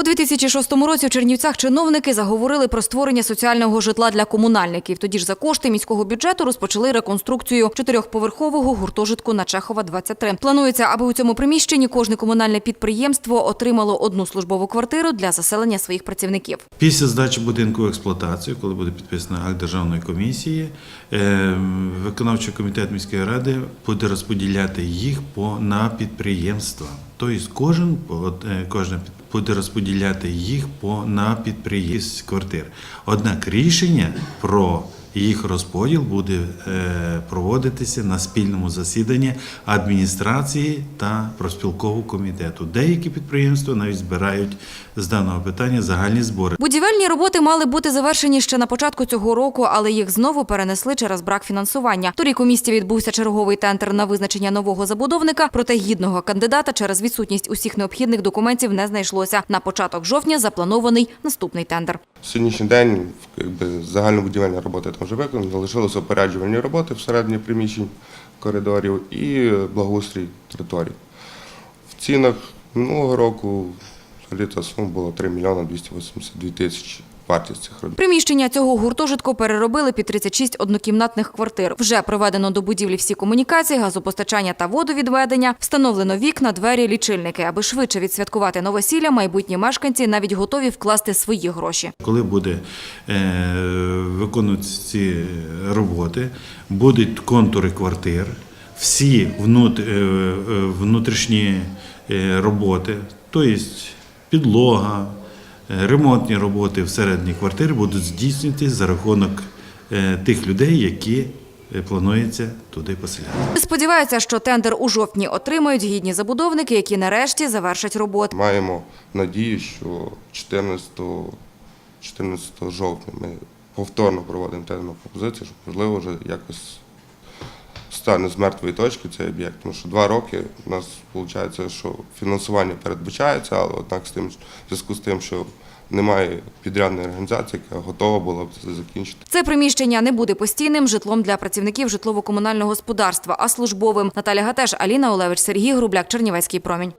У 2006 році в Чернівцях чиновники заговорили про створення соціального житла для комунальників. Тоді ж за кошти міського бюджету розпочали реконструкцію чотирьохповерхового гуртожитку на Чехова 23. Планується, аби у цьому приміщенні кожне комунальне підприємство отримало одну службову квартиру для заселення своїх працівників. Після здачі будинку в експлуатацію, коли буде підписаний акт державної комісії, е, виконавчий комітет міської ради буде розподіляти їх по на підприємства. Тобто кожен е, під- буде розподіляти їх по на підприємств квартир. Однак рішення про їх розподіл буде е, проводитися на спільному засіданні адміністрації та проспілкового комітету. Деякі підприємства навіть збирають з даного питання загальні збори. Будівельні роботи мали бути завершені ще на початку цього року, але їх знову перенесли через брак фінансування. Торік у місті відбувся черговий тендер на визначення нового забудовника, проте гідного кандидата через відсутність усіх необхідних документів не знайшлося. На початок жовтня запланований наступний тендер. Сьогоднішній день якби, загальнобудівельні там вже виконано, залишилися опереджувальні роботи всередині приміщень коридорів і благоустрій територій. В цінах минулого року взагалі та сума була 3 мільйони 282 тисячі вартість цих робіт. Приміщення цього гуртожитку переробили під 36 однокімнатних квартир. Вже проведено до будівлі всі комунікації, газопостачання та водовідведення. Встановлено вікна, двері, лічильники. Аби швидше відсвяткувати новосілля, майбутні мешканці навіть готові вкласти свої гроші. Коли буде е, виконуватися ці роботи, будуть контури квартир, всі внут, е, е, внутрішні е, роботи, тобто підлога, е, ремонтні роботи всередині квартир будуть здійснювати за рахунок е, тих людей, які е, планується туди поселяти. Сподіваються, що тендер у жовтні отримають гідні забудовники, які нарешті завершать роботу. Маємо надію, що 14, 14 жовтня ми повторно проводимо тендерну пропозицію, щоб можливо вже якось стане з мертвої точки цей об'єкт. Тому що два роки у нас виходить, що фінансування передбачається, але однак з тим, в зв'язку з тим, що немає підрядної організації, яка готова була б це закінчити. Це приміщення не буде постійним житлом для працівників житлово-комунального господарства, а службовим. Наталя Гатеш, Аліна Олевич, Сергій Грубляк, Чернівецький промінь.